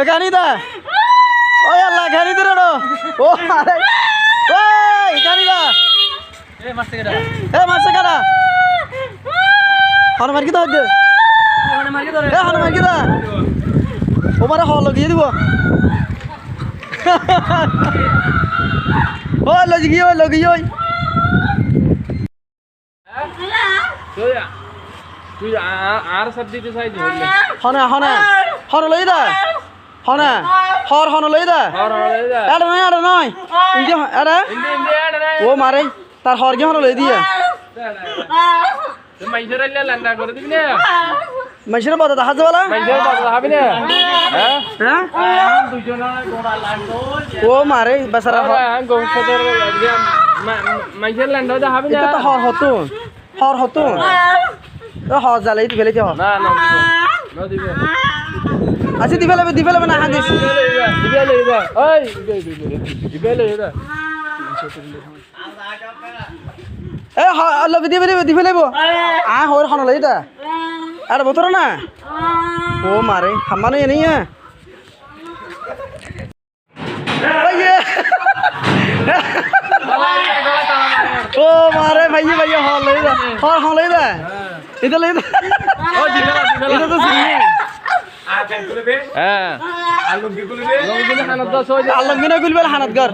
এ কানি দা। ও আল্লাহ কানি দে রে ও আরে। ওই কানি দা। এ মারতে গেটা এ মাসে কারা হন মার কি দা। দে ওখানে মারকে ধরে। এ হন মার কি দা। ও মারে হল লগিয়ে দিব। ও লগি ওই লগি ওই। তুই তুই আর সব দিতে চাই হনে হনে। হন লই দা। হনে? হর হন লই দা। এটা নয় এটা নয়। ইন্দি এটা ও মারে তার হর কি হন লই দিয়ে। দিবি মেশিনে বদা দেখা যাবে না? হ্যাঁ? হ্যাঁ? লান্ডো ও মারে বেচারা হ্যাঁ লান্ডো যা হবে না। তো হর হতুন। হর হতুন। তো হর জ্বালাই দি ফেলে হর। না না না দিবে। আচ্ছা দি ফেলে দি ফেলে না হাদিস দিবে লইবা ওই দিবে লইবা এ হল দি ফেলে দি ফেলে আ হর হন লই দা। আর বতর না? ও মারে হামানো এ নেই হ্যাঁ ভাইয়ে। ও মারে ভাইয়ে ভাইয়ে, হল লই দা। হর হল লই দা এটা লই দা ও দিবে না দিবে এটা তো চিনি হ্যাঁ আলু কি করবে লঙ্গিনে খানা দস হয়ে যায় আল্লাহ মিনা গুলবেল হানাত গর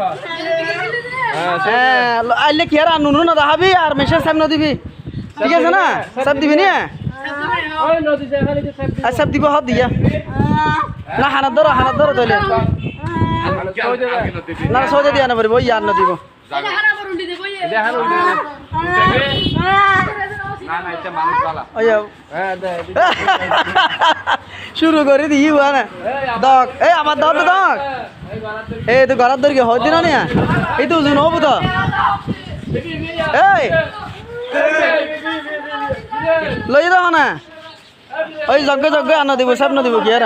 হ্যাঁ হ্যাঁ আইলে কি আর নুনু না দেখাবি আর মেশার সাহেব দিবি ঠিক আছে না সব দিবি না সব দিব হাত দিয়া না হানাত ধরো হানাত ধরো হয়ে যায় না সোজা দিয়া না পারিব ওই আর না দিব শুরু করে দিই হুয়া না দক। এই আমার তো দক। এই তো ঘরাত ধরি হয় দিন না এই তো ওজন হব তো। এই। লই দাও না ওই যজ্ঞ যজ্ঞ আনা দিব সব না। দিব কি আর